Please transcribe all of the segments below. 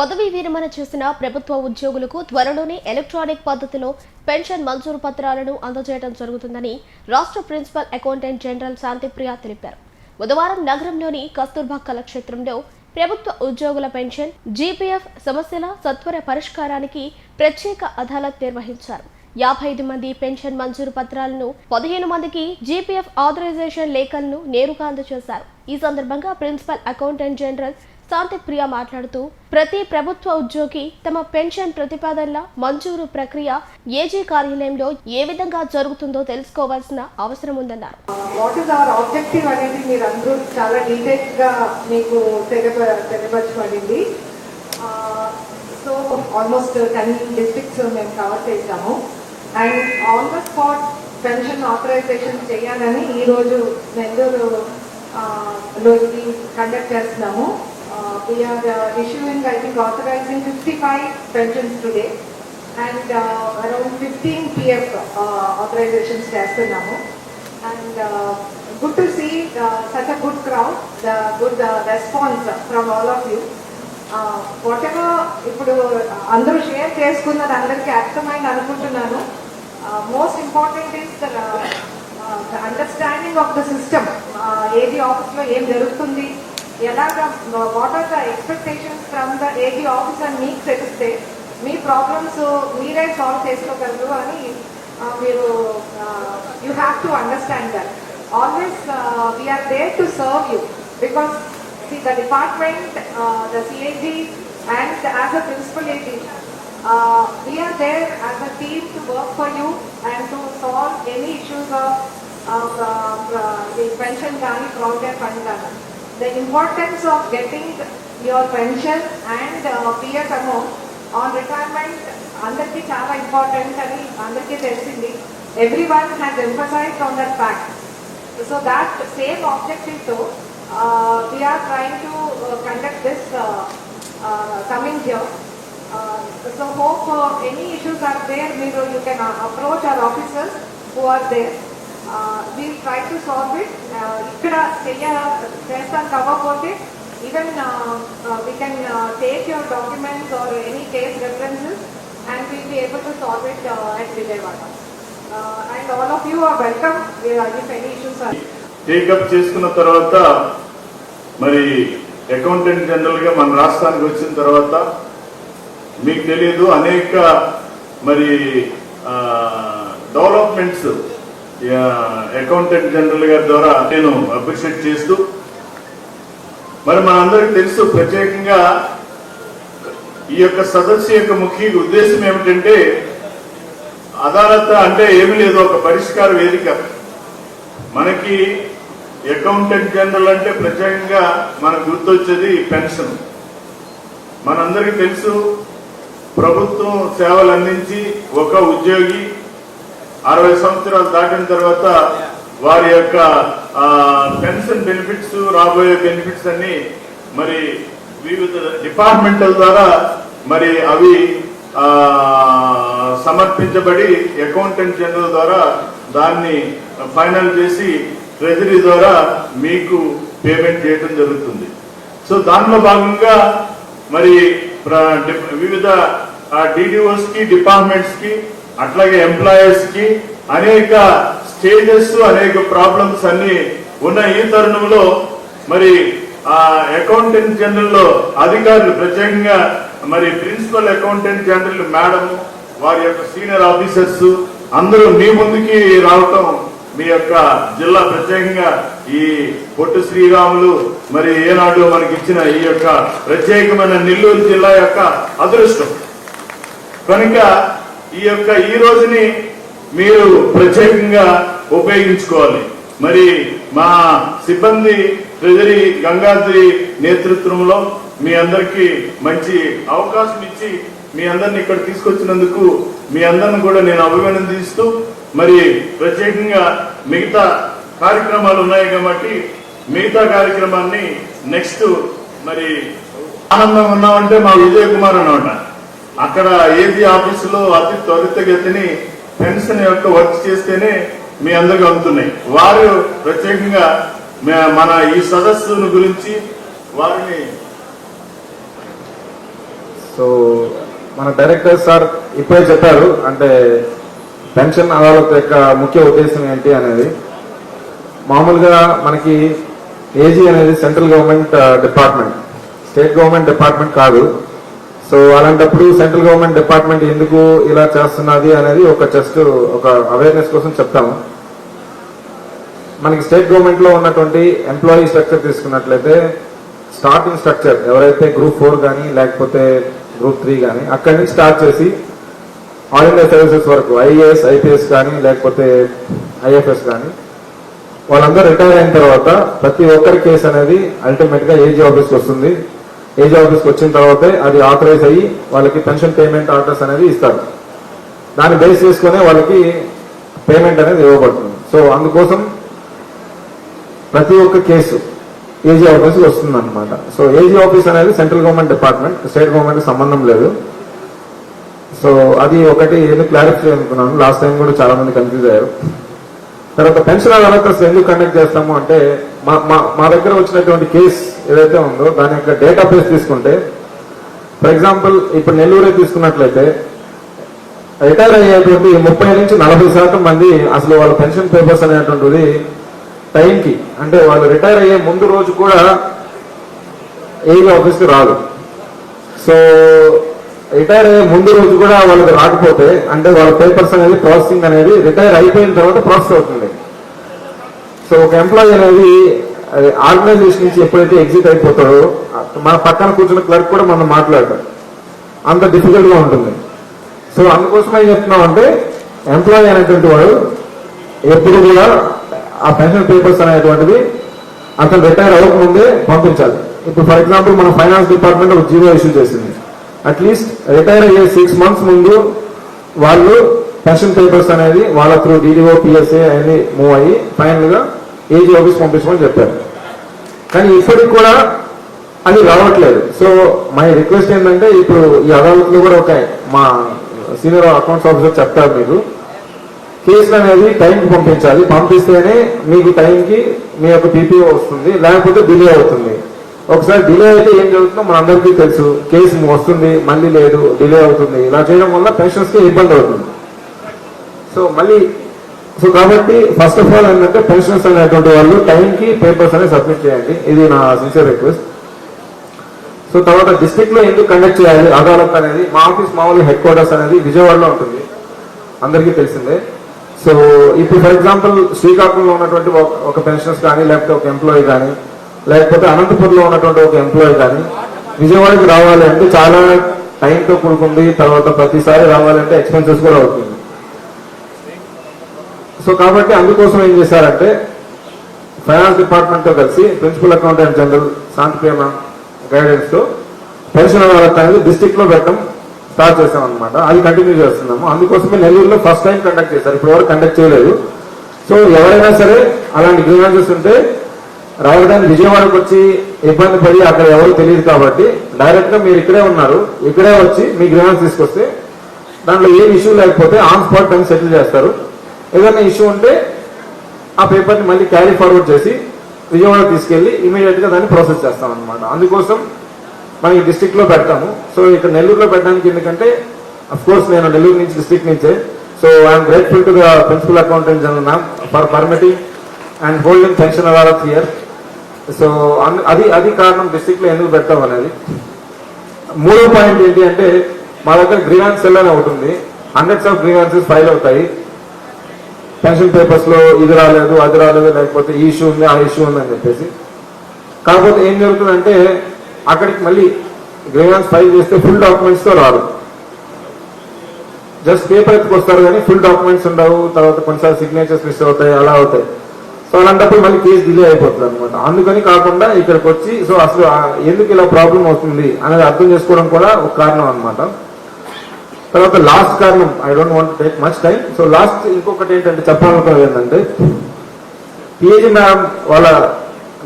పదవీ విరమణ చేసిన ప్రభుత్వ ఉద్యోగులకు త్వరలోనే ఎలక్ట్రానిక్ పద్ధతిలో పెన్షన్ మంజూరు పత్రాలను అందజేయడం జరుగుతుందని రాష్ట్ర ప్రిన్సిపల్ అకౌంటెంట్ జనరల్ శాంతిప్రియ తెలిపారు. బుధవారం నగరంలోని కస్తూర్బా కళాక్షేత్రంలో ప్రభుత్వ ఉద్యోగుల పెన్షన్ జీపీఎఫ్ సమస్యల సత్వర పరిష్కారానికి ప్రత్యేక అదాలత్ నిర్వహించారు. యాభై ఐదు మంది పెన్షన్ మంజూరు పత్రాలను పదిహేను మందికి జీపీఎఫ్ ఆథరైజేషన్ లేఖలను నేరుగా అందజేశారు. ఈ సందర్భంగా ప్రిన్సిపల్ అకౌంటెంట్ జనరల్ శాంతిప్రియ మాట్లాడుతూ ప్రతి ప్రభుత్వ ఉద్యోగి తమ పెన్షన్ ప్రతిపాదనల మంజూరు ప్రక్రియ ఏజీ కార్యాలయంలో ఏ విధంగా జరుగుతుందో తెలుసుకోవాల్సిన అవసరం ఉందన్నారు. వాట్ ఇస్ అవర్ ఆబ్జెక్టివ్ అనేది మీరు అందరూ చాలా డీటెయిల్గా మీకు తెలియ తెలియపరచబడింది. సో ఆల్మోస్ట్ టెన్ డిస్ట్రిక్ట్స్ మేము కవర్ చేశాము. And on the spot pension authorisation చేయాలని ఈరోజు నెల్లూరు ఆ, లో ఇది కండక్ట్ చేస్తున్నాము. We're issuing I think authorising fifty five pensions today and around fifteen PF authorisations చేస్తున్నాము and good to see see a good crowd the good the good uh, response from all whatever ఇప్పుడు అందరూ share చేసుకున్నది అందరికీ అర్థమైంది అనుకుంటున్నాను. Most important is the understanding of the system ఏది ఆఫీస్లో ఏం జరుగుతుంది ఎలాగ what are the expectations from the AG office అని మీకు తెలిస్తే మీ ప్రాబ్లమ్స్ మీరే సాల్వ్ చేసుకోగలరు అని uh, మీరు you have to understand that always we're there to serve you because see the department the CIG and as a principal AG we are there as a team to work for you and to solve any issues of, of uh, uh, the pension Gani Provident Fund Gani. The importance of getting your pension and uh, PF amount on retirement అందరికీ చాలా important అని అందరికీ తెలిసింది everyone has emphasised on that fact so that same ఆబ్జెక్టివ్తో we're trying to conduct this coming here so hope any issues are there మీరు you can approach our officers who are there we try to solve it ఇక్కడ చెయ్య చేస్తాను కాకపోతే even we can take your documents or any case references and we'll be able to solve it at Vijayawada and all of you are welcome if any issues are take up చేసుకున్న తర్వాత మరి accountant జనరల్గా మన రాష్ట్రానికి వచ్చిన తర్వాత మీకు తెలియదు అనేక మరి డెవలప్మెంట్స్ అకౌంటెంట్ జనరల్ గారి ద్వారా నేను అప్రిషియేట్ చేస్తూ మరి మనందరికి తెలుసు ప్రత్యేకంగా ఈ యొక్క సదస్సు యొక్క ముఖ్య ఉద్దేశం ఏమిటంటే అదాలత్ అంటే ఏమి లేదు ఒక పరిష్కార వేదిక. మనకి అకౌంటెంట్ జనరల్ అంటే ప్రత్యేకంగా మనకు గుర్తొచ్చేది పెన్షన్. మనందరికీ తెలుసు ప్రభుత్వం సేవలు అందించి ఒక ఉద్యోగి అరవై సంవత్సరాలు దాటిన తర్వాత వారి యొక్క పెన్షన్ బెనిఫిట్స్ రాబోయే బెనిఫిట్స్ అన్ని మరి వివిధ డిపార్ట్మెంటల్ ద్వారా మరి అవి సమర్పించబడి అకౌంటెంట్ జనరల్ ద్వారా దాన్ని ఫైనల్ చేసి ట్రెజరీ ద్వారా మీకు పేమెంట్ చేయడం జరుగుతుంది. సో దానిలో భాగంగా మరి ప్ర- డి- వివిధ డిడిఓస్కి డిపార్ట్మెంట్స్కి అట్లాగే ఎంప్లాయర్స్కి అనేక స్టేజెస్ అనేక ప్రాబ్లమ్స్ అన్ని ఉన్న ఈ తరుణంలో మరి ఆ అకౌంటెంట్ జనరల్లో అధికారులు ప్రత్యేకంగా మరి ప్రిన్సిపల్ అకౌంటెంట్ జనరల్ మేడం వారి యొక్క సీనియర్ ఆఫీసర్స్ అందరూ మీ ముందుకి రావటం మీ యొక్క జిల్లా ప్రత్యేకంగా ఈ పొట్టు శ్రీరాములు మరి ఏనాడు మనకి ఇచ్చిన ఈ యొక్క ప్రత్యేకమైన నెల్లూరు జిల్లా యొక్క అదృష్టం. కనుక ఈ యొక్క ఈ రోజుని మీరు ప్రత్యేకంగా ఉపయోగించుకోవాలి. మరి మా సిబ్బంది ట్రెజరీ గంగాద్రి నేతృత్వంలో మీ అందరికీ మంచి అవకాశం ఇచ్చి మీ అందరిని ఇక్కడ తీసుకొచ్చినందుకు మీ అందరిని కూడా నేను అభినందిస్తూ మరి ప్రత్యేకంగా మిగతా కార్యక్రమాలు ఉన్నాయి కాబట్టి మిగతా కార్యక్రమాన్ని నెక్స్ట్ మరి ఆనందం ఉన్నామంటే మా విజయ్ కుమార్ అనమాట అక్కడ ఏజీ ఆఫీసులో అతి త్వరితగతిని పెన్షన్ యొక్క వర్క్ చేస్తేనే మీ అందరికి అందుతున్నాయి. వారు ప్రత్యేకంగా మన ఈ సదస్సును గురించి వారిని సో మన డైరెక్టర్ సార్ ఇప్పుడే చెప్పారు అంటే పెన్షన్ అదాలత్ యొక్క ముఖ్య ఉద్దేశం ఏంటి అనేది. మామూలుగా మనకి ఏజీ అనేది central government department. State government department కాదు. సో అలాంటప్పుడు సెంట్రల్ గవర్నమెంట్ డిపార్ట్మెంట్ ఎందుకు ఇలా చేస్తున్నది అనేది ఒక జస్ట్ ఒక అవేర్నెస్ కోసం చెప్తాము మనకి స్టేట్ గవర్నమెంట్లో ఉన్నటువంటి ఎంప్లాయీ స్ట్రక్చర్ తీసుకున్నట్లయితే స్టార్టింగ్ స్ట్రక్చర్ ఎవరైతే గ్రూప్ ఫోర్ కానీ లేకపోతే గ్రూప్ త్రీ కానీ అక్కడి నుంచి స్టార్ట్ చేసి ఆల్ ఇండియా సర్వీసెస్ వరకు ఐఏఎస్ ఐపీఎస్ కానీ లేకపోతే ఐఎఫ్ఎస్ కానీ వాళ్ళందరూ రిటైర్ అయిన తర్వాత ప్రతి ఒక్కరి కేసు అనేది అల్టిమేట్గా ఏజీ ఆఫీస్కి వస్తుంది. ఏజీ ఆఫీస్కి వచ్చిన తర్వాతే అది ఆథరైజ్ అయ్యి వాళ్ళకి పెన్షన్ పేమెంట్ ఆర్డర్స్ అనేది ఇస్తారు. దాన్ని బేస్ చేసుకునే వాళ్ళకి పేమెంట్ అనేది ఇవ్వబడుతుంది. సో అందుకోసం ప్రతి ఒక్క కేసు ఏజీ ఆఫీస్ వస్తుంది అనమాట సో ఏజీ ఆఫీస్ అనేది central government department state government సంబంధం లేదు. సో అది ఒకటి ఏదో క్లారిఫై అనుకున్నాను లాస్ట్ టైం కూడా చాలా మంది కన్ఫ్యూజ్ అయ్యారు. తర్వాత పెన్షన్ అదాలత్ ఎందుకు కండక్ట్ చేస్తాము అంటే మా మా- దగ్గర వచ్చినటువంటి కేసు ఏదైతే ఉందో దాని యొక్క డేటాబేస్ తీసుకుంటే ఫర్ ఎగ్జాంపుల్ ఇప్పుడు నెల్లూరే తీసుకున్నట్లయితే రిటైర్ అయ్యేటువంటి ముప్పై నుంచి నలభై శాతం మంది అసలు వాళ్ళ పెన్షన్ పేపర్స్ అనేటువంటిది టైంకి అంటే వాళ్ళు రిటైర్ అయ్యే ముందు రోజు కూడా ఏఈ ఆఫీస్కి రాదు. సో రిటైర్ అయ్యే ముందు రోజు కూడా వాళ్ళకి రాకపోతే అంటే వాళ్ళ పేపర్స్ అనేది ప్రాసెసింగ్ అనేది రిటైర్ అయిపోయిన తర్వాత ప్రాసెస్ అవుతుంది. సో ఒక ఎంప్లాయీ అనేది ఆర్గనైజేషన్ నుంచి ఎప్పుడైతే ఎగ్జిట్ అయిపోతాడో మన పక్కన కూర్చున్న క్లర్క్ కూడా మనం మాట్లాడతాం అంత డిఫికల్ట్గా ఉంటుంది. సో అందుకోసం ఏం చెప్తున్నాం అంటే ఎంప్లాయీ అనేటువంటి వాడు ఎప్పుడు కూడా ఆ పెన్షన్ పేపర్స్ అనేటువంటిది అతను రిటైర్ అవ్వకముందే పంపించాలి. ఇప్పుడు ఫర్ ఎగ్జాంపుల్ మన ఫైనాన్స్ డిపార్ట్మెంట్ ఒక జీవో ఇష్యూ చేసింది. అట్లీస్ట్ రిటైర్ అయ్యే సిక్స్ మంత్స్ ముందు వాళ్ళు పెన్షన్ పేపర్స్ అనేది వాళ్ళ త్రూ డీడీఓ పిఎస్ఏ అనేది మూవ్ అయ్యి ఫైనల్గా ఏజీ ఆఫీస్ పంపించమని చెప్పారు. కానీ ఇప్పటికి కూడా అది రావట్లేదు. సో మై రిక్వెస్ట్ ఏంటంటే ఇప్పుడు ఈ అదాలత్లో కూడా ఒక మా సీనియర్ అకౌంట్స్ ఆఫీసర్ చెప్తారు మీకు కేసులు అనేది టైంకి పంపించాలి. పంపిస్తేనే మీకు టైంకి మీ యొక్క పీపీఓ వస్తుంది లేకపోతే డిలే అవుతుంది. ఒకసారి డిలే అయితే ఏం జరుగుతుందో మన అందరికీ తెలుసు. కేసు వస్తుంది మళ్ళీ లేదు డిలే అవుతుంది. ఇలా చేయడం వల్ల పెన్షన్స్కి ఇబ్బంది అవుతుంది. సో మళ్ళీ సో కాబట్టి ఫస్ట్ ఆఫ్ ఆల్ ఏంటంటే పెన్షన్స్ అనేటువంటి వాళ్ళు టైంకి పేపర్స్ అనేది సబ్మిట్ చేయండి. ఇది నా సిన్సియర్ రిక్వెస్ట్ సో తర్వాత డిస్టిక్లో ఎందుకు కండక్ట్ చేయాలి? అదాలత్ అనేది మా ఆఫీస్ మామూలు హెడ్ క్వార్టర్స్ అనేది విజయవాడలో ఉంటుంది. అందరికీ తెలిసిందే. సో ఇప్పుడు ఫర్ ఎగ్జాంపుల్ శ్రీకాకుళంలో ఉన్నటువంటి ఒక- ఒక పెన్షనర్స్ కానీ లేకపోతే ఒక ఎంప్లాయీ కానీ లేకపోతే అనంతపురంలో ఉన్నటువంటి ఒక ఎంప్లాయీ కానీ విజయవాడకి రావాలి అంటే చాలా టైంతో కూడుకుంది. తర్వాత ప్రతిసారి రావాలంటే ఎక్స్పెన్సెస్ కూడా అవుతుంది. సో కాబట్టి అందుకోసం ఏం చేశారంటే ఫైనాన్స్ డిపార్ట్మెంట్తో కలిసి ప్రిన్సిపల్ అకౌంటెంట్ జనరల్ శాంతిప్రేమ గైడెన్స్తో పెన్షన్ అదాలత్ అనేది డిస్టిక్లో పెట్టడం స్టార్ట్ చేసాం అనమాట అది కంటిన్యూ చేస్తున్నాము. అందుకోసమే నెల్లూరులో ఫస్ట్ టైం కండక్ట్ చేశారు. ఇప్పుడు ఎవరు కండక్ట్ చేయలేదు. సో ఎవరైనా సరే అలాంటి గ్రీవెన్సెస్ ఉంటే రావడానికి విజయవాడకు వచ్చి ఇబ్బంది పడి అక్కడ ఎవరు తెలియదు కాబట్టి డైరెక్ట్గా మీరు ఇక్కడే ఉన్నారు. ఇక్కడే వచ్చి మీ గ్రీవెన్స్ తీసుకొస్తే దాంట్లో ఏం ఇష్యూ లేకపోతే ఆన్ స్పాట్ టైం సెటిల్ చేస్తారు. ఏదైనా ఇష్యూ ఉంటే ఆ పేపర్ని మళ్ళీ క్యారీ ఫార్వర్డ్ చేసి విజయవాడ తీసుకెళ్ళి ఇమీడియట్గా దాన్ని ప్రాసెస్ చేస్తాం అనమాట అందుకోసం మనం ఈ పెడతాము. సో ఇక్కడ నెల్లూరులో పెట్టడానికి ఎందుకంటే అఫ్ కోర్స్ నేను నెల్లూరు నుంచి డిస్ట్రిక్ట్ నుంచే. So I'm grateful to the principal accountant general ma'am for permitting and holding pension of year so అన్- అది అది కారణం డిస్టిక్లో ఎందుకు పెడతాం అనేది. మూడో పాయింట్ ఏంటి అంటే మా దగ్గర గ్రీవాన్స్ సెల్ అని ఒకటి ఉంది. హండ్రెడ్స్ ఆఫ్ గ్రీవాన్సెస్ ఫైల్ అవుతాయి. పెన్షన్ పేపర్స్లో ఇది రాలేదు అది రాలేదు లేకపోతే ఈ ఇష్యూ ఉంది ఆ ఇష్యూ ఉంది అని చెప్పేసి. కాకపోతే ఏం జరుగుతుందంటే అక్కడికి మళ్ళీ గ్రీవెన్స్ ఫైల్ చేస్తే ఫుల్ డాక్యుమెంట్స్తో రాదు జస్ట్ పేపర్ ఎత్తుకొస్తారు కానీ ఫుల్ డాక్యుమెంట్స్ ఉండవు తర్వాత కొన్నిసార్లు సిగ్నేచర్స్ మిస్ అవుతాయి అలా అవుతాయి. సో అలాంటప్పుడు మళ్ళీ కేసు డిలే అయిపోతుంది అనమాట అందుకని కాకుండా ఇక్కడికి వచ్చి సో అసలు ఎందుకు ఇలా ప్రాబ్లం అవుతుంది అనేది అర్థం చేసుకోవడం కూడా ఒక కారణం అనమాట తర్వాత లాస్ట్ కారణం I don't want take much time so last ఇంకొకటి ఏంటంటే చెప్పాలనుకున్నది ఏంటంటే పిఏజీ మ్యామ్ వాళ్ళ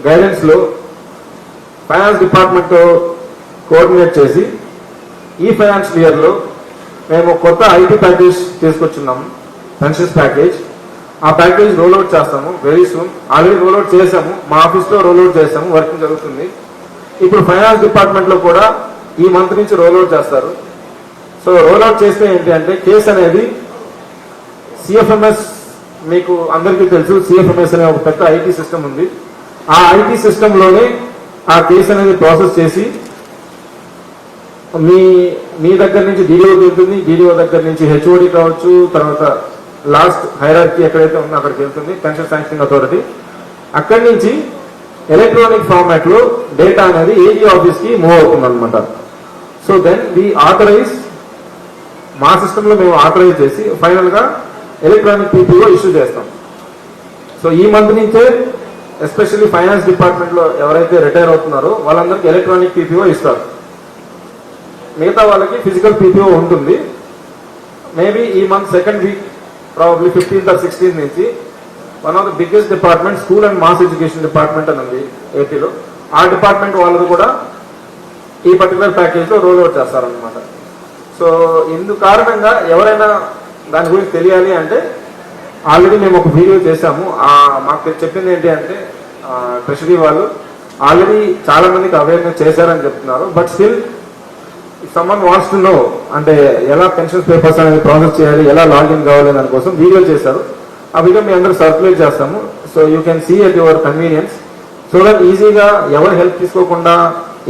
గైడెన్స్లో ఫైనాన్స్ డిపార్ట్మెంట్తో కోఆర్డినేట్ చేసి ఈ ఫైనాన్షియల్ ఇయర్లో మేము కొత్త ఐటీ ప్యాకేజ్ తీసుకొచ్చున్నాము పెన్షన్స్ ప్యాకేజ్ ఆ ప్యాకేజ్ రోల్అవుట్ చేస్తాము very soon already roll out చేసాము మా ఆఫీస్లో రోల్అవుట్ చేసాము వర్కింగ్ జరుగుతుంది. ఇప్పుడు ఫైనాన్స్ డిపార్ట్మెంట్లో కూడా ఈ మంత్ నుంచి రోల్అవుట్ చేస్తారు. సో రోల్అవుట్ చేస్తే ఏంటి అంటే కేసు అనేది సిఎఫ్ఎంఎస్ మీకు అందరికీ తెలుసు సిఎఫ్ఎంఎస్ అనే ఒక పెద్ద ఐటీ సిస్టమ్ ఉంది. ఆ ఐటీ సిస్టంలోనే ఆ కేసు అనేది ప్రాసెస్ చేసి మీ మీ దగ్గర నుంచి డీడీఓ వెళ్తుంది డీడీఓ దగ్గర నుంచి హెచ్ఓడి కావచ్చు తర్వాత లాస్ట్ హైరార్కీ ఎక్కడైతే ఉందో అక్కడికి వెళ్తుంది పెన్షన్ శాంక్షన్ అథారిటీ. అక్కడి నుంచి ఎలక్ట్రానిక్ ఫార్మాట్లో డేటా అనేది ఏజీ ఆఫీస్కి మూవ్ అవుతుంది అనమాట సో దెన్ వి ఆథరైజ్ మా సిస్టంలో మేము ఆథరైజ్ చేసి ఫైనల్గా ఎలక్ట్రానిక్ పీపీఓ ఇష్యూ చేస్తాం. సో ఈ మంత్ నుంచే ఎస్పెషల్లీ ఫైనాన్స్ డిపార్ట్మెంట్లో ఎవరైతే రిటైర్ అవుతున్నారో వాళ్ళందరికీ ఎలక్ట్రానిక్ పీపీఓ ఇస్తారు. మిగతా వాళ్ళకి ఫిజికల్ పీపీఓ ఉంటుంది. మేబీ ఈ month second week probably fifteenth or sixteenth నుంచి one of the biggest department school and mass education department అని ఉంది ఏపీలో. ఆ డిపార్ట్మెంట్ వాళ్ళది కూడా ఈ పర్టికులర్ ప్యాకేజ్లో రోల్ అవుట్ చేస్తారనమాట సో ఇందు కారణంగా ఎవరైనా దాని గురించి తెలియాలి అంటే ఆల్రెడీ మేము ఒక వీడియో చేశాము. మాకు చెప్పింది ఏంటి అంటే ట్రెషరీ వాళ్ళు ఆల్రెడీ చాలా మందికి అవేర్నెస్ చేశారని చెప్తున్నారు. But still someone wants to know అంటే ఎలా పెన్షన్ పేపర్స్ అనేది ప్రాసెస్ చేయాలి ఎలా లాగిన్ కావాలి దానికోసం వీడియో చేశారు. ఆ వీడియో మీ అందరూ సర్క్యులేట్ చేస్తాము. So you can see at your convenience. So that ఈజీగా ఎవరు హెల్ప్ తీసుకోకుండా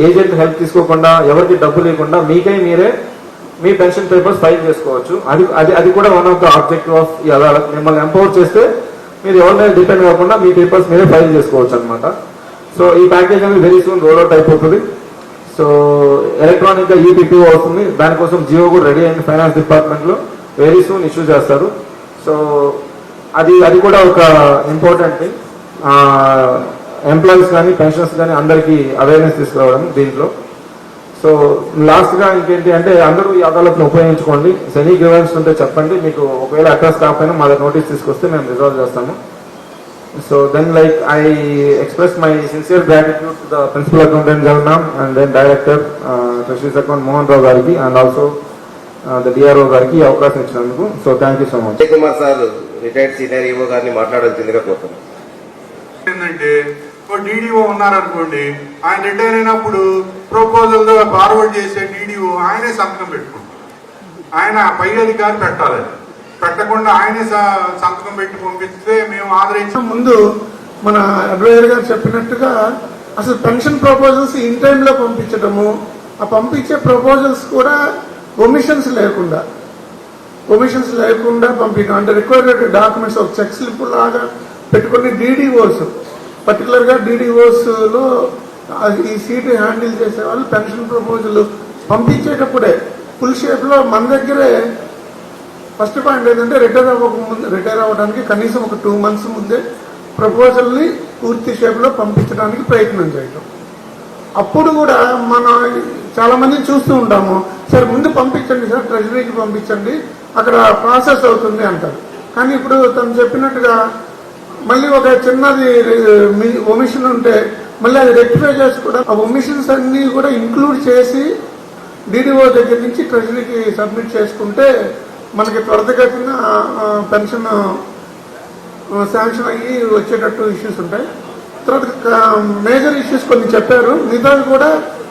ఏజెంట్ హెల్ప్ తీసుకోకుండా ఎవరికి డబ్బు లేకుండా మీకై మీరే మీ పెన్షన్ పేపర్స్ ఫైల్ చేసుకోవచ్చు. అది అది అది కూడా one of the objective of ఈ అదాలత్ మిమ్మల్ని ఎంపవర్ చేస్తే మీరు ఎవరి మీద డిపెండ్ కాకుండా మీ పేపర్స్ మీరే ఫైల్ చేసుకోవచ్చు అనమాట సో ఈ ప్యాకేజ్ అనేది వెరీ సూన్ రోల్ అవుట్ అయిపోతుంది. సో ఎలక్ట్రానిక్గా ఈపీపీ అవుతుంది దానికోసం జియో కూడా రెడీ అయింది ఫైనాన్స్ డిపార్ట్మెంట్లో. వెరీ సూన్ ఇష్యూ చేస్తారు. సో అది అది కూడా ఒక ఇంపార్టెంట్ థింగ్ ఎంప్లాయీస్ కానీ పెన్షన్స్ కానీ అందరికీ అవేర్నెస్ తీసుకురావడం దీంట్లో. సో లాస్ట్గా ఇంకేంటి అంటే అందరూ ఈ అదాలత్ను ఉపయోగించుకోండి. సెనీ గ్రీవెన్స్ ఉంటే చెప్పండి. మీకు ఒకవేళ అడ్రస్ కాకపోయినా మా దగ్గర నోటీస్ తీసుకొస్తే మేము రిజాల్వ్ చేస్తాము. So then like I express my sincere gratitude to the principal accountant Jagannam and then director treasuries account Mohan Rao గారికి అండ్ ఆల్సో ద డిఆర్ఓ గారికి అవకాశం ఇచ్చినందుకు. So thank you so much Kumar sir retired senior EO గారిని మాట్లాడాల్సిందిగా కోరుతున్నాను ఏంటంటే DDO ఉన్నారనుకోండి ఆయన రిటైర్ అయినప్పుడు ప్రపోజల్ ఫార్వర్డ్ చేసే డీడీఓ ఆయనే సంతకం పెట్టుకుంటారు ఆయన పై అధికారి పెట్టాలి. పెట్టకుండా ఆయనే స- సంతకం పెట్టి పంపిస్తే మేము ఆదరించిన ముందు మన అడ్వైజర్ గారు చెప్పినట్టుగా అసలు పెన్షన్ ప్రపోజల్స్ ఇన్ టైంలో పంపించడము ఆ పంపించే ప్రపోజల్స్ కూడా ఒమిషన్స్ లేకుండా ఒమిషన్స్ లేకుండా పంపించడం అంటే రిక్వైర్డ్ డాక్యుమెంట్స్ ఒక చెక్ స్లిప్ లాగా పెట్టుకుని డీడీఓస్ పర్టికులర్గా డీడీఓస్లో ఈ సీట్ హ్యాండిల్ చేసే వాళ్ళు పెన్షన్ ప్రపోజల్ పంపించేటప్పుడే ఫుల్ షేప్లో మన దగ్గరే ఫస్ట్ పాయింట్ ఏంటంటే రిటైర్ అవ్వక ముందు రిటైర్ అవ్వడానికి కనీసం ఒక టూ మంత్స్ ముందే ప్రపోజల్ని పూర్తి షేప్లో పంపించడానికి ప్రయత్నం చేయటం. అప్పుడు కూడా మనం చాలామంది చూస్తూ ఉంటాము సార్ ముందు పంపించండి సార్ ట్రెజరీకి పంపించండి అక్కడ ప్రాసెస్ అవుతుంది అంటారు. కానీ ఇప్పుడు తను చెప్పినట్టుగా మళ్ళీ ఒక చిన్నది ఒమిషన్ ఉంటే మళ్ళీ అది రెక్టిఫై చేసి కూడా ఆ ఒమిషన్స్ అన్ని కూడా ఇంక్లూడ్ చేసి డిడిఓ దగ్గర నుంచి ట్రెజరీకి సబ్మిట్ చేసుకుంటే మనకి త్వరతగతిన పెన్షన్ శాంక్షన్ అయ్యి వచ్చేటట్టు ఇష్యూస్ ఉంటాయి. తర్వాత మేజర్ ఇష్యూస్ కొన్ని చెప్పారు. మిగతావి కూడా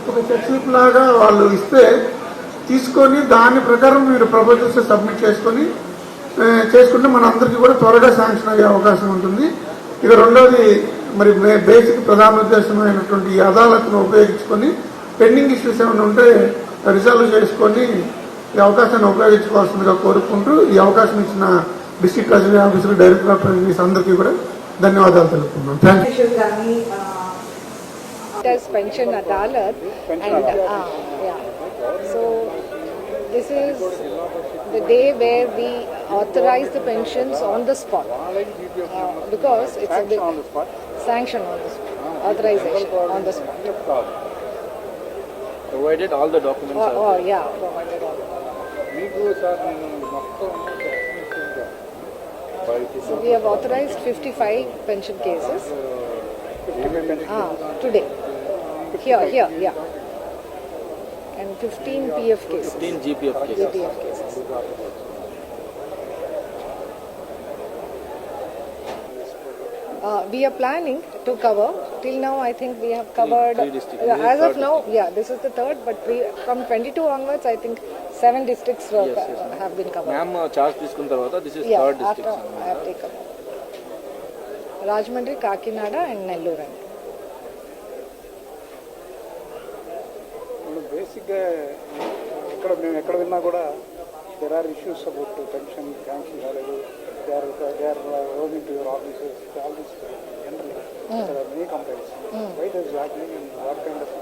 ఒక చెక్ లాగా వాళ్ళు ఇస్తే తీసుకొని దాని ప్రకారం మీరు ప్రపోజల్స్ సబ్మిట్ చేసుకొని చేసుకుంటే మన అందరికీ కూడా త్వరగా శాంక్షన్ అయ్యే అవకాశం ఉంటుంది. ఇక రెండోది మరి బేసిక్ ప్రధాన ఉద్దేశమైనటువంటి ఈ అదాలత్ను ఉపయోగించుకొని పెండింగ్ ఇష్యూస్ ఏమైనా ఉంటే రిజాల్వ్ చేసుకొని ఈ అవకాశాన్ని ఉపయోగించుకోవాల్సిందిగా కోరుకుంటూ ఈ అవకాశం ఇచ్చిన district treasury officer director of treasuries అందరికీ కూడా ధన్యవాదాలు తెలుపుతున్నాం thank you ah, as pension adalat and yeah so this is the day where we authorize the pensions on the spot. Uh, because it's a big sanction on the spot. Authorization on the spot. Provided all the documents oh, are oh yeah provided all the- so we have authorized 55 pension cases. Ah, today. Here here yeah and 15 pf cases 15 GPF cases. GPF cases uh, we are planning to cover. Till now, I think we have covered. three districts. Yeah, This is as of third now, yeah, this is the third, but we, from 22 onwards, I think seven districts were, Yes, yes, uh, have been covered. Ma'am charge తీసుకున్న తర్వాత this is Yeah, third after district I have taken. Rajmandri, Kakinada, and Nellore. బేసిక్గా ఎక్కడ మేము ఎక్కడ విన్నా కూడా there are issues about pension cancel కాలేదు they are they are roaming to your offices all this general there are many complaints why there is happening and what kind of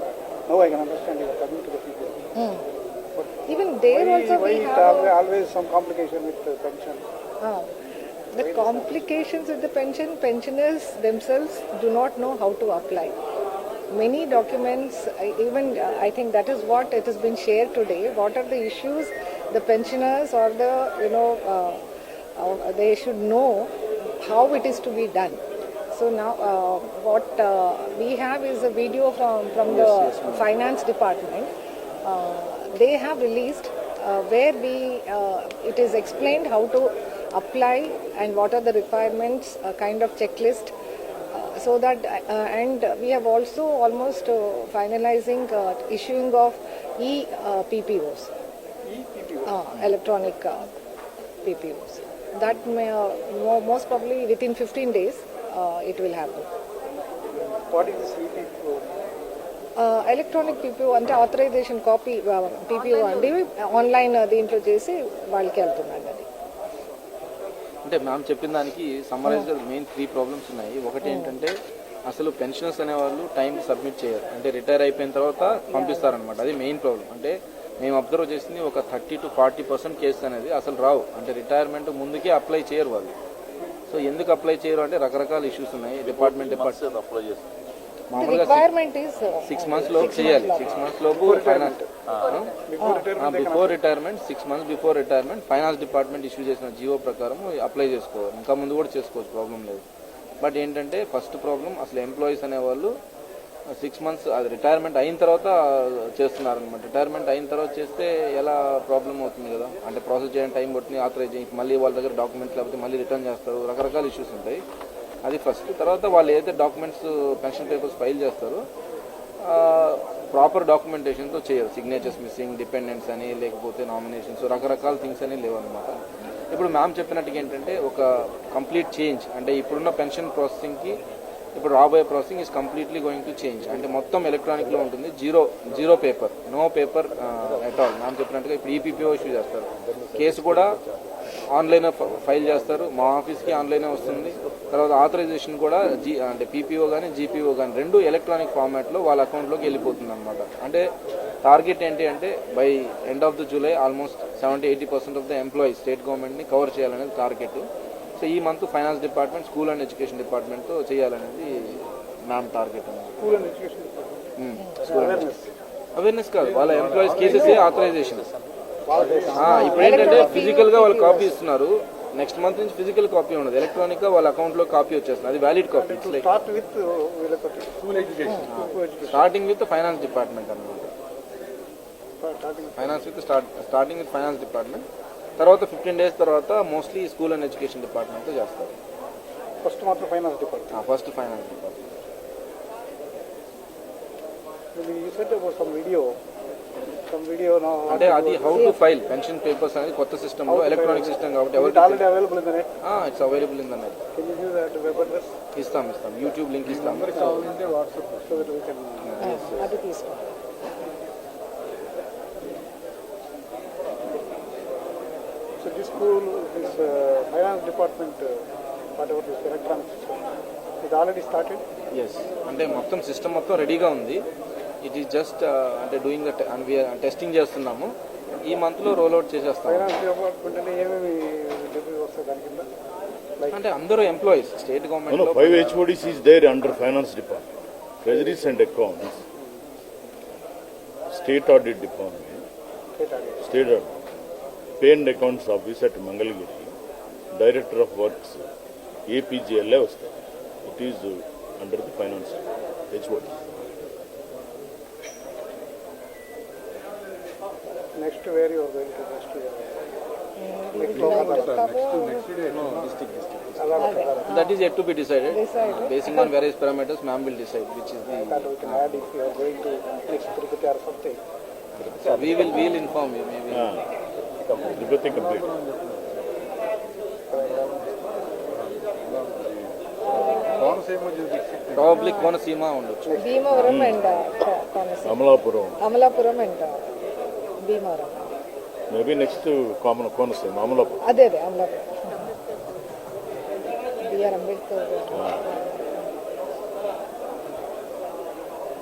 no I can understand your coming to the people Even there also why we it have. a- always some complication with pension Ah, The complications with the pension, pensioners themselves do not know how to apply. Many documents, even uh, I think that is what it has been shared today. What are the issues the pensioners or the, you know, uh, uh, they should know how it is to be done. So now uh, what uh, we have is a video from, from the finance department. Uh, they have released uh, where we, uh, it is explained how to apply and what are the requirements, a kind of checklist. Uh, so that, uh, and we have also almost uh, finalizing uh, issuing of e uh, PPOs, uh, electronic uh, PPOs. That may, uh, mo- most probably within 15 days uh, it will happen. What is this EP electronic PPO అంటే authorisation copy PPO అండి online దీంట్లో చేసి వాళ్ళకి వెళ్తున్నాండి అది అంటే ma'am చెప్పిన దానికి summarize main three problems ఉన్నాయి. ఒకటి ఏంటంటే అసలు పెన్షనర్స్ అనేవాళ్ళు టైం సబ్మిట్ చేయరు. అంటే రిటైర్ అయిపోయిన తర్వాత పంపిస్తారనమాట అది మెయిన్ ప్రాబ్లం అంటే మేము అబ్జర్వ్ చేసింది ఒక thirty to forty percent cases అనేది అసలు రావు. అంటే రిటైర్మెంట్ ముందుకే అప్లై చేయరు వాళ్ళు. సో ఎందుకు అప్లై చేయరు? అంటే రకరకాల ఇష్యూస్ ఉన్నాయి. డిపార్ట్మెంట్ డిపార్ట్మెంట్ అప్లై చేస్తారు. రిక్వైర్మెంట్ ఈస్ సిక్స్ మంత్స్ లోపు చేయాలి. సిక్స్ మంత్స్ లోపు finance before retirement six months before retirement finance department issue చేసిన జియో ప్రకారం అప్లై చేసుకోవాలి. ఇంకా ముందు కూడా చేసుకోవచ్చు ప్రాబ్లం లేదు. బట్ ఏంటంటే ఫస్ట్ ప్రాబ్లం అసలు ఎంప్లాయీస్ అనేవాళ్ళు సిక్స్ మంత్స్ అది రిటైర్మెంట్ అయిన తర్వాత చేస్తున్నారు అనమాట రిటైర్మెంట్ అయిన తర్వాత చేస్తే ఎలా ప్రాబ్లం అవుతుంది కదా? అంటే ప్రాసెస్ చేయడానికి టైం పడుతుంది ఆథరైజ్ మళ్ళీ వాళ్ళ దగ్గర డాక్యుమెంట్స్ లేకపోతే మళ్ళీ రిటర్న్ చేస్తారు. రకరకాల ఇష్యూస్ ఉంటాయి. అది ఫస్ట్ తర్వాత వాళ్ళు ఏదైతే డాక్యుమెంట్స్ పెన్షన్ పేపర్స్ ఫైల్ చేస్తారో ప్రాపర్ డాక్యుమెంటేషన్తో చేయరు. సిగ్నేచర్స్ మిస్సింగ్ డిపెండెంట్స్ అని లేకపోతే నామినేషన్స్ రకరకాల థింగ్స్ అని లేవన్నమాట ఇప్పుడు మ్యామ్ చెప్పినట్టుగా ఏంటంటే ఒక కంప్లీట్ చేంజ్ అంటే ఇప్పుడున్న పెన్షన్ ప్రాసెసింగ్కి ఇప్పుడు రాబోయే processing is completely going to change అంటే మొత్తం ఎలక్ట్రానిక్లో ఉంటుంది zero zero paper no paper at all ma'am చెప్పినట్టుగా ఇప్పుడు ఈపీపీఓ ఇష్యూ చేస్తారు. కేసు కూడా ఆన్లైన్ ఫైల్ చేస్తారు. మా ఆఫీస్కి ఆన్లైనే వస్తుంది. తర్వాత ఆథరైజేషన్ కూడా జీ అంటే పీపీఓ కానీ జీపీఓ కానీ రెండు ఎలక్ట్రానిక్ ఫార్మాట్లో వాళ్ళ అకౌంట్లోకి వెళ్ళిపోతుంది అనమాట అంటే టార్గెట్ ఏంటి అంటే by end of the July almost seventy eighty percent of the employees state గవర్నమెంట్ని కవర్ చేయాలనేది టార్గెట్. సో ఈ month finance department school and education డిపార్ట్మెంట్తో చేయాలనేది మ్యామ్ టార్గెట్ అన్నమాట. School and education school awareness కాదు. వాళ్ళ ఎంప్లాయీస్ కేసెస్ ఆథరైజేషన్ ఇప్పుడు ఏంటంటే ఫిజికల్గా వాళ్ళు కాపీ ఇస్తున్నారు. నెక్స్ట్ మంత్ నుంచి ఫిజికల్ కాపీ ఉండదు. ఎలక్ట్రానిక్గా వాళ్ళ అకౌంట్లో కాపీ వచ్చేస్తుంది. అది valid copy start with వీళ్ళతోటి. School education school education starting with finance department అనమాట finance with start starting with finance department తర్వాత ఫిఫ్టీన్ డేస్ తర్వాత మోస్ట్లీ స్కూల్ అండ్ ఎడ్యుకేషన్ డిపార్ట్మెంట్తో చేస్తారు. ఫస్ట్ మాత్రం finance department first finance department you set about some video some video నా అంటే అది how to file pension papers అనేది కొత్త సిస్టమ్లో ఎలక్ట్రానిక్ సిస్టమ్ కాబట్టి ఎవరికి already available in it's available in the net can you give that web address ఇస్తాం ఇస్తాం. యూట్యూబ్ లింక్ ఇస్తాం. కావాలంటే WhatsApp so that we can అది తీసుకోండి So this school, this uh, finance department, uh, whatever this electronic system, it already started. Yes అంటే మొత్తం system మొత్తం రెడీగా ఉంది. ఇట్ ఈస్ జస్ట్ అంటే డూయింగ్ టెస్టింగ్ uh, చేస్తున్నాము. ఈ మంత్లో రోల్ అవుట్ చేసేస్తాం అంటే అందరూ employees five HODs is under finance department treasuries and accounts state audit department state audit pay and accounts office at Mangalagiri director of works APGLA వస్తాయి. It is under the finance HODs next where your going to next year That is yet to be decided. Decided. Basing on various parameters, ma'am will decide which is the. that we can add if you are going to next Tirupati or something. We will, we will inform you maybe. Tirupati complete Probably Konaseema ఉండొచ్చు. Bhimavaram and Konaseema Amalapuram Amalapuram and Bhimavaram. Maybe next common Konaseema Amalapuram. అదే అదే Amalapuram. BR Ambedkar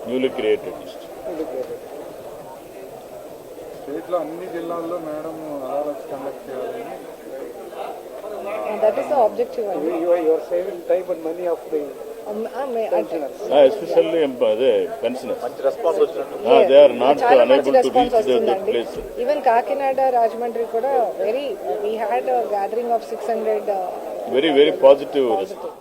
newly created స్టేట్లో అన్ని జిల్లాల్లో madam అదాలత్ conduct చేయాలని. That the objective అండి You are, you are saving time especially అదే pensioners they are not unable to response reach the వస్తుందండి. ప్లేస్ ఈవెన్ కాకినాడ రాజమండ్రి కూడా very we had gathering of six hundred very very positive positive